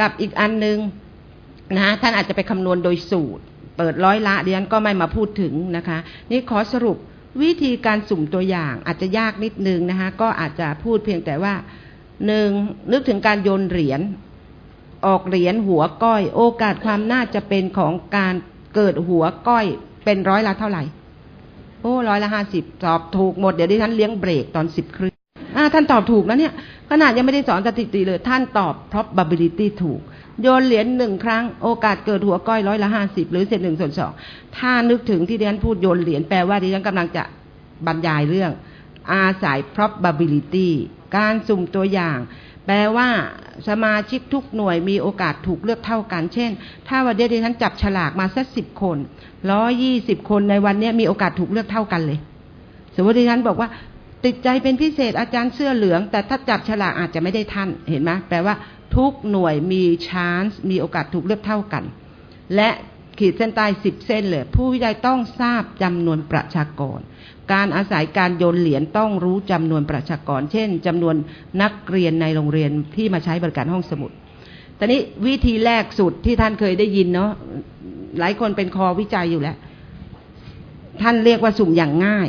กับอีกอันหนึ่งนะท่านอาจจะไปคำนวณโดยสูตร เปิดร้อยละเดียนก็ไม่มาพูดถึงนะคะ นี่ขอสรุปวิธีการสุ่มตัวอย่างอาจจะยากนิดนึงนะคะก็อาจจะพูดเพียงแต่ว่าหนึ่งนึกถึงการโยนเหรียญออกเหรียญหัวก้อย โอกาสความน่าจะเป็นของการเกิดหัวก้อยเป็นร้อยละเท่าไหร่ โอ้ร้อยละห้าสิบตอบถูกหมด เดี๋ยวดิฉันเลี้ยงเบรกตอนสิบครึ่ง ท่านตอบถูกแล้วเนี่ย ขนาดยังไม่ได้สอนสถิติเลย ท่านตอบ probability ถูก โยนเหรียญหนึ่งครั้งโอกาสเกิดหัวก้อยร้อยละห้าสิบหรือเศษหนึ่งส่วนสองถ้านึกถึงที่ดิฉันพูดโยนเหรียญแปลว่าดิฉันกำลังจะบรรยายเรื่อง อาศัย probability การสุ่มตัวอย่าง แปลว่าสมาชิกทุกหน่วยมีโอกาสถูกเลือกเท่ากัน เช่น ถ้าวันเดียวดิฉันจับฉลากมาสักสิบคนร้อยี่สิบคนในวันนี้มีโอกาสถูกเลือกเท่ากันเลยสมมติดิฉันบอกว่า ติดใจเป็นพิเศษอาจารย์เสื้อเหลือง แต่ถ้าจับฉลากอาจจะไม่ได้ท่านเห็นไหมแปลว่าทุกหน่วยมีชานส์มีโอกาสถูกเลือกเท่ากัน และขีดเส้นใต้สิบเส้นเลย ผู้วิจัยต้องทราบจำนวนประชากร การอาศัยการโยนเหรียญต้องรู้จำนวนประชากร เช่นจำนวนนักเรียนในโรงเรียนที่มาใช้บริการห้องสมุดตอนนี้วิธีแรกสุดที่ท่านเคยได้ยินเนาะหลายคนเป็นคอวิจัยอยู่แล้ว ท่านเรียกว่าสุ่มอย่างง่าย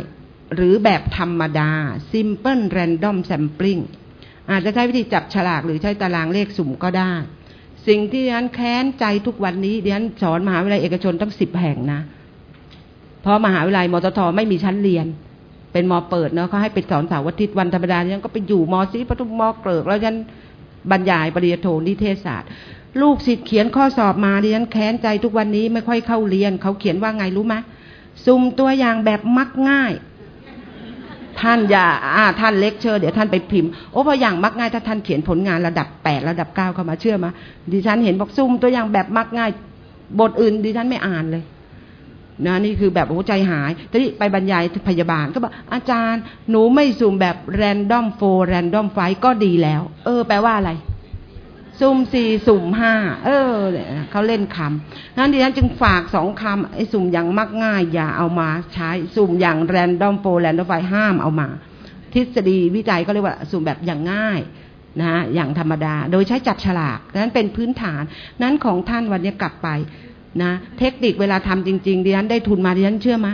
หรือแบบธรรมดา simple random sampling อาจจะใช้วิธีจับฉลากหรือใช้ตารางเลขสุ่มก็ได้ สิ่งที่ดิฉันแค้นใจทุกวันนี้ดิฉันสอนมหาวิทยาลัยเอกชนตั้งสิบแห่งนะ เพราะมหาวิทยาลัยมตทไม่มีชั้นเรียน เป็นมอเปิดเนาะเขาให้ไปสอนเสาร์อาทิตย์วันธรรมดาดิฉันก็ไปอยู่มอซีปทุมมอเกลิกแล้วฉันบรรยายปริญญาโทนิเทศศาสตร์ ลูกศิษย์เขียนข้อสอบมาดิฉันแค้นใจทุกวันนี้ไม่ค่อยเข้าเรียนเขาเขียนว่าไงรู้ไหมซุ่มตัวอย่างแบบมักง่าย ท่านอย่าอ่าท่านเลคเชอร์เดี๋ยวท่านไปพิมพ์โอ้พออย่างมักง่ายถ้าท่านเขียนผลงานระดับแปดระดับเก้าเข้ามาเชื่อมาดิฉันเห็นบอกซุ่มตัวอย่างแบบมักง่ายบทอื่นดิฉันไม่อ่านเลยนะนี่คือแบบโอ้ใจหายทีนี้ไปบรรยายพยาบาลก็บอกอาจารย์หนูไม่สุ่มแบบแรนดอมโฟแรนดอมไฟก็ดีแล้ว เออ แปลว่าอะไร สุ่มสี่สุ่มห้าเออเขาเล่นคำนั้นดิฉันจึงฝากสองคำไอ้สุ่มอย่างมักง่าย อย่าเอามาใช้สุ่มอย่างแรนดอมโฟแรนดอมไฟห้ามเอามา ทฤษฎีวิจัยก็เรียกว่าสุ่มแบบอย่างง่ายนะอย่างธรรมดา โดยใช้จับฉลากนั้นเป็นพื้นฐาน นั้นของท่านวันนี้กลับไปนะเทคนิคเวลาทำจริงๆดิฉันได้ทุนมาดิฉันเชื่อไหม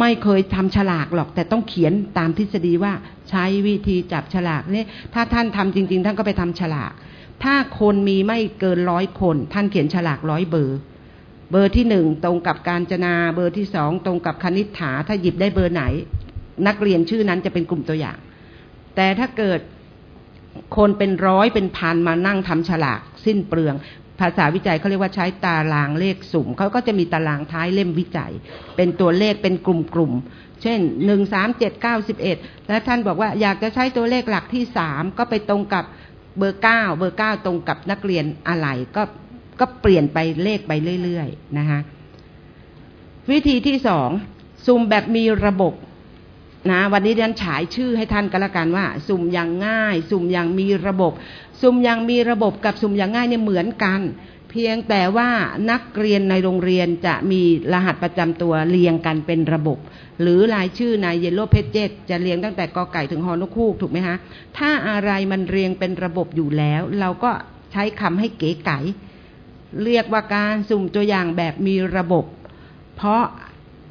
ไม่เคยทำฉลากหรอก แต่ต้องเขียนตามทฤษฎีว่าใช้วิธีจับฉลากนี่ถ้าท่านทำจริง ๆ ท่านก็ไปทำฉลาก ถ้าคนมีไม่เกินร้อยคน ท่านเขียนฉลากร้อยเบอร์ เบอร์ที่หนึ่งตรงกับการจนาเบอร์ที่สองตรงกับคณิษฐา ถ้าหยิบได้เบอร์ไหน นักเรียนชื่อนั้นจะเป็นกลุ่มตัวอย่าง แต่ถ้าเกิดคนเป็นร้อยเป็นพันมานั่งทำฉลากสิ้นเปลือง ภาษาวิจัยเขาเรียกว่าใช้ตารางเลขสุ่มเขาก็จะมีตารางท้ายเล่มวิจัย เป็นตัวเลขเป็นกลุ่มๆเช่นหนึ่งสามเจ็ดเก้าสิบเอ็ดแล้วท่านบอกว่าอยากจะใช้ตัวเลขหลักที่สามก็ไปตรงกับ เบอร์เก้าเบอร์เก้าตรงกับนักเรียนอะไรก็ก็เปลี่ยนไปเลขไปเรื่อยๆนะคะวิธีที่สองสุ่มแบบมีระบบนะวันนี้ดันฉายชื่อให้ท่านก็แล้วกันว่า สุ่มอย่างง่าย สุ่มอย่างมีระบบ สุ่มอย่างมีระบบกับสุ่มอย่างง่ายเนี่ยเหมือนกัน เพียงแต่ว่านักเรียนในโรงเรียนจะมีรหัสประจำตัวเรียงกันเป็นระบบ หรือรายชื่อในเยลโลเพจเจจะเรียงตั้งแต่กอไก่ถึงฮอนคูกถูกไหมฮะถ้าอะไรมันเรียงเป็นระบบอยู่แล้ว เราก็ใช้คำให้เก๋ไก๋เรียกว่าการสุ่มตัวอย่างแบบมีระบบ เพราะ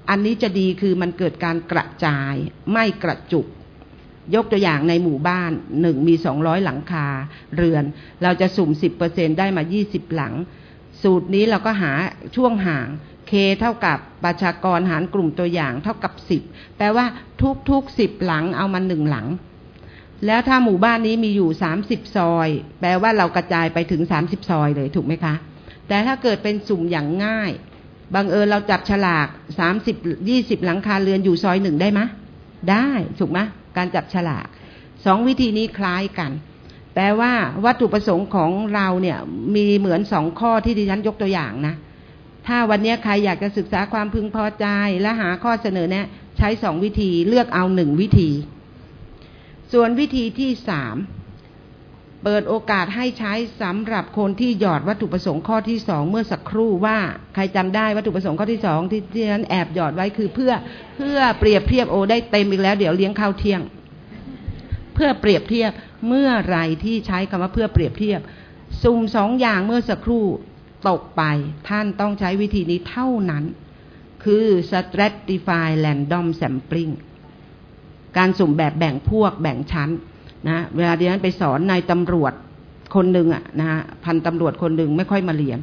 อันนี้จะดีคือมันเกิดการกระจายไม่กระจุก ยกตัวอย่างในหมู่บ้านหนึ่งมีสองร้อยหลังคาเรือน เราจะสุ่มสิบเปอร์เซ็นได้มายี่สิบหลัง สูตรนี้เราก็หาช่วงห่างเคเท่ากับประชากรหารกลุ่มตัวอย่างเท่ากับสิบแปลว่าทุกๆสิบหลังเอามาหนึ่งหลัง แล้วถ้าหมู่บ้านนี้มีอยู่สามสิบซอย แปลว่าเรากระจายไปถึงสามสิบซอยเลยถูกไหมคะ แต่ถ้าเกิดเป็นสุ่มอย่างง่ายบังเอิญเราจับฉลากสามสิบยี่สิบหลังคาเรือนอยู่ซอยหนึ่งได้ไหมได้ถูกไหม การจับฉลากสองวิธีนี้คล้ายกัน แปลว่าวัตถุประสงค์ของเราเนี่ยมีเหมือนสองข้อที่ดิฉันยกตัวอย่างนะ ถ้าวันนี้ใครอยากจะศึกษาความพึงพอใจและหาข้อเสนอแนะ ใช้สองวิธีเลือกเอาหนึ่งวิธี ส่วนวิธีที่สาม เปิดโอกาสให้ใช้สำหรับคนที่หยอดวัตถุประสงค์ข้อที่สองเมื่อสักครู่ว่าใครจำได้วัตถุประสงค์ข้อที่สองที่ที่นั้นแอบหยอดไว้คือเพื่อเพื่อเปรียบเทียบโอได้เต็มอีกแล้ว เดี๋ยวเลี้ยงข้าวเที่ยง เพื่อเปรียบเทียบเมื่อไรที่ใช้คำว่าเพื่อเปรียบเทียบสุ่มสองอย่างเมื่อสักครู่ตกไป ท่านต้องใช้วิธีนี้เท่านั้น คือ stratify random sampling การสุ่มแบบแบ่งพวกแบ่งชั้น นะเวลาที่นั้นไปสอนนายตำรวจคนหนึ่งอะนะฮะพันตำรวจคนหนึ่งไม่ค่อยมาเรียน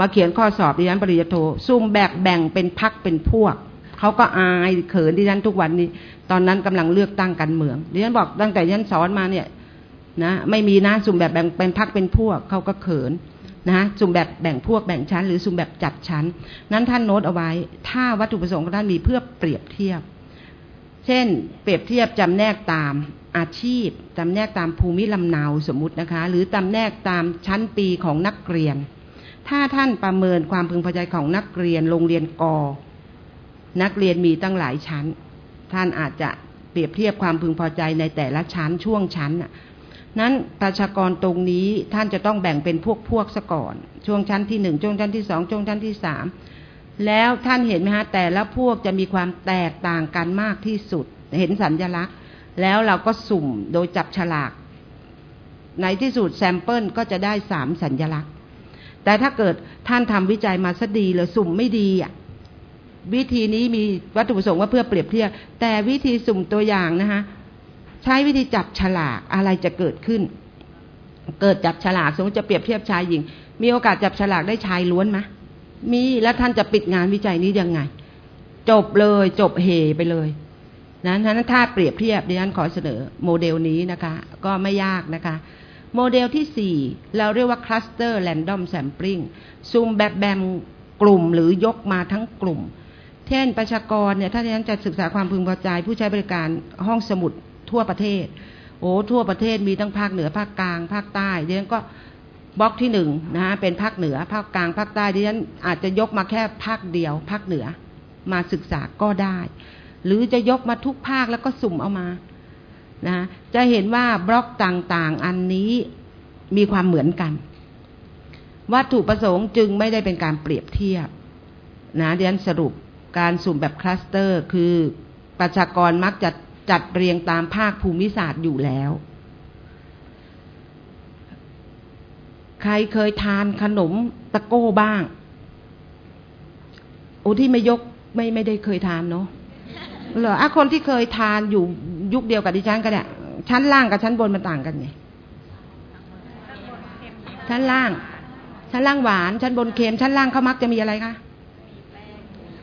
มาเขียนข้อสอบดิฉันปริญญาโทสุ่มแบบแบ่งเป็นพักเป็นพวกเขาก็อายเขินดิฉันทุกวันนี้ ตอนนั้นกำลังเลือกตั้งกันเมืองดิฉันบอกตั้งแต่ดิฉันสอนมาเนี่ยนะไม่มีนะสุ่มแบบแบ่งเป็นพักเป็นพวกเขาก็เขินนะสุ่มแบบแบ่งพวกแบ่งชั้น หรือสุ่มแบบจัดชั้น นั้นท่านโน้ตเอาไว้ ถ้าวัตถุประสงค์ของท่านมีเพื่อเปรียบเทียบ เช่น เปรียบเทียบจำแนกตามอาชีพจำแนกตามภูมิลำเนาสมมุตินะคะ หรือจำแนกตามชั้นปีของนักเรียน ถ้าท่านประเมินความพึงพอใจของนักเรียนโรงเรียนกอนักเรียนมีตั้งหลายชั้น ท่านอาจจะเปรียบเทียบความพึงพอใจในแต่ละชั้นช่วงชั้นนั้นประชากรตรงนี้ท่านจะต้องแบ่งเป็นพวกพวกซะก่อน ช่วงชั้นที่หนึ่งช่วงชั้นที่สองช่วงชั้นที่สาม แล้วท่านเห็นไหมฮะแต่ละพวกจะมีความแตกต่างกันมากที่สุด เห็นสัญญลักษณ์ แล้วเราก็สุ่มโดยจับฉลาก ในที่สุดแซมเปิลก็จะได้สามสัญญลักษณ์ แต่ถ้าเกิดท่านทำวิจัยมาซะดีเลยสุ่มไม่ดีอะวิธีนี้มีวัตถุประสงค์ว่าเพื่อเปรียบเทียบ แต่วิธีสุ่มตัวอย่างนะคะใช้วิธีจับฉลากอะไรจะเกิดขึ้น เกิดจับฉลากสมมติจะเปรียบเทียบชายหญิง มีโอกาสจับฉลากได้ชายล้วนไหม มีแล้วท่านจะปิดงานวิจัยนี้ยังไง จบเลยจบเฮไปเลยนะนั้นถ้าเปรียบเทียบดิฉันขอเสนอโมเดลนี้นะคะ ก็ไม่ยากนะคะ โมเดลที่สี่เราเรียกว่า cluster random sampling ซูมแบบแบมกลุ่มหรือยกมาทั้งกลุ่ม เช่นประชากรเนี่ย ถ้าดิฉันจะศึกษาความพึงพอใจ ผู้ใช้บริการห้องสมุดทั่วประเทศ โอ้ทั่วประเทศมีทั้งภาคเหนือภาคกลาง ภาคใต้ดิฉันก็ บล็อกที่หนึ่งนะฮะเป็นภาคเหนือภาคกลางภาคใต้ดิฉันอาจจะยกมาแค่ภาคเดียว ภาคเหนือ มาศึกษาก็ได้ หรือจะยกมาทุกภาคแล้วก็สุ่มเอามานะจะเห็นว่าบล็อกต่างๆ อันนี้มีความเหมือนกัน วัตถุประสงค์จึงไม่ได้เป็นการเปรียบเทียบนะดี๋ยวสรุปการสุ่มแบบคลัสเตอร์ คือประชากรมักจะจัดเรียงตามภาคภูมิศาสตร์อยู่แล้ว ใครเคยทานขนมตะโก้บ้าง โอ้ที่ไม่ยกไม่ไม่ได้เคยทานเนาะเหรออะคนที่เคยทานอยู่ยุคเดียวกับดิฉันก็เนี่ยชั้นล่างกับชั้นบนมันต่างกันไงชั้นล่าง ชั้นล่างหวาน ชั้นบนเค็มชั้นล่างเขามักจะมีอะไรคะ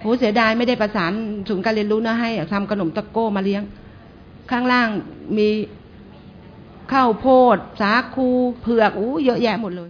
โหเสียดายไม่ได้ประสานศูนย์การเรียนรู้นะให้ทำขนมตะโก้มาเลี้ยง ข้างล่างมี ข้าวโพด สาคูเผือกอู้เยอะแยะหมดเลย